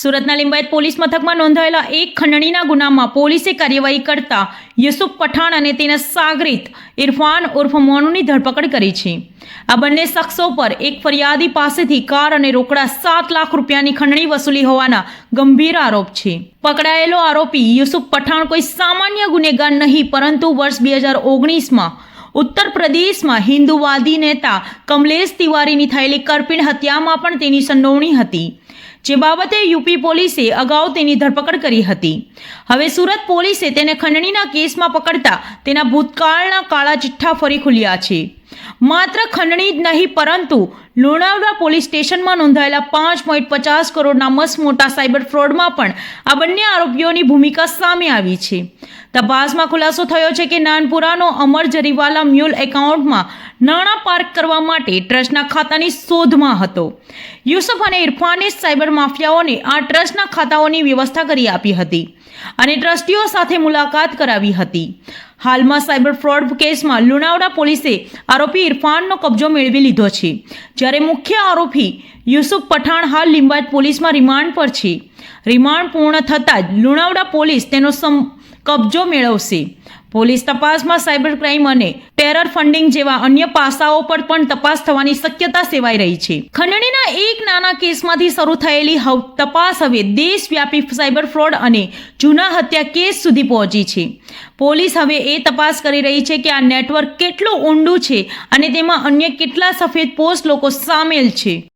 સુરતના લિંબાયત પોલીસ મથકમાં નોંધાયેલા એક ખંડણીના ગુનામાં પોલીસે કાર્યવાહી કરતા યુસુફ પઠાણ અને તેના સાગરીત ઇરફાન ઉર્ફ મોનુની ધરપકડ કરી છે. આ બંને શખ્સો પર એક ફરિયાદી પાસેથી કાર અને રોકડા સાત લાખ રૂપિયાની ખંડણી વસૂલી હોવાના ગંભીર આરોપ છે. પકડાયેલો આરોપી યુસુફ પઠાણ કોઈ સામાન્ય ગુનેગાર નહીં, પરંતુ વર્ષ બે હજાર ઓગણીસમાં ઉત્તર પ્રદેશમાં હિન્દુવાદી નેતા કમલેશ તિવારીની થયેલી કરપીણ હત્યામાં પણ તેની સંડોવણી હતી. જે બાબતે યુપી પોલીસે અગાઉ તેની ધરપકડ કરી હતી. હવે સુરત પોલીસે તેને ખંડણીના કેસમાં પકડતા તેના ભૂતકાળના કાળા ચિઠ્ઠા ફરી ખુલ્યા છે. માત્ર ખંડણી જ નહીં, પરંતુ લુણાવડા પોલીસ સ્ટેશનમાં નોંધાયેલા પાંચ પોઈન્ટ પચાસ કરોડના મસ મોટા સાયબર ફ્રોડમાં પણ આ બંને આરોપીઓની ભૂમિકા સામે આવી છે. તપાસમાં ખુલાસો થયો છે કે નાનપુરાનો અમર જરીવાલા મ્યુલ એકાઉન્ટમાં નાણાં પાર્ક કરવા માટે ટ્રસ્ટના ખાતાની શોધમાં હતો. યુસુફ અને ઇરફાને સાયબર માફિયાઓને આ ટ્રસ્ટના ખાતાઓની વ્યવસ્થા કરી આપી હતી અને ટ્રસ્ટીઓ સાથે મુલાકાત કરાવી હતી. હાલમાં સાયબર ફ્રોડ કેસમાં લુણાવડા પોલીસે આરોપી ઇરફાનનો કબજો મેળવી લીધો છે. જ્યારે મુખ્ય આરોપી યુસુફ પઠાણ હાલ લિંબાયત પોલીસમાં રિમાન્ડ પર છે. રિમાન્ડ પૂર્ણ થતાં જ લુણાવડા પોલીસ તેનો સમ, કબજો મેળવશે. પોલીસ તપાસમાં સાયબર ક્રાઇમ અને ટેરર ફંડિંગ જેવા અન્ય પાસાઓ પર પણ તપાસ થવાની શક્યતા સેવાઈ રહી છે. ખંડણીના એક નાના કેસમાંથી શરૂ થયેલી તપાસ હવે દેશવ્યાપી સાયબર ફ્રોડ અને જૂના હત્યા કેસ સુધી પહોંચી છે. પોલીસ હવે એ તપાસ કરી રહી છે કે આ નેટવર્ક કેટલું ઊંડું છે અને તેમાં અન્ય કેટલા સફેદ પોસ્ટ લોકો સામેલ છે.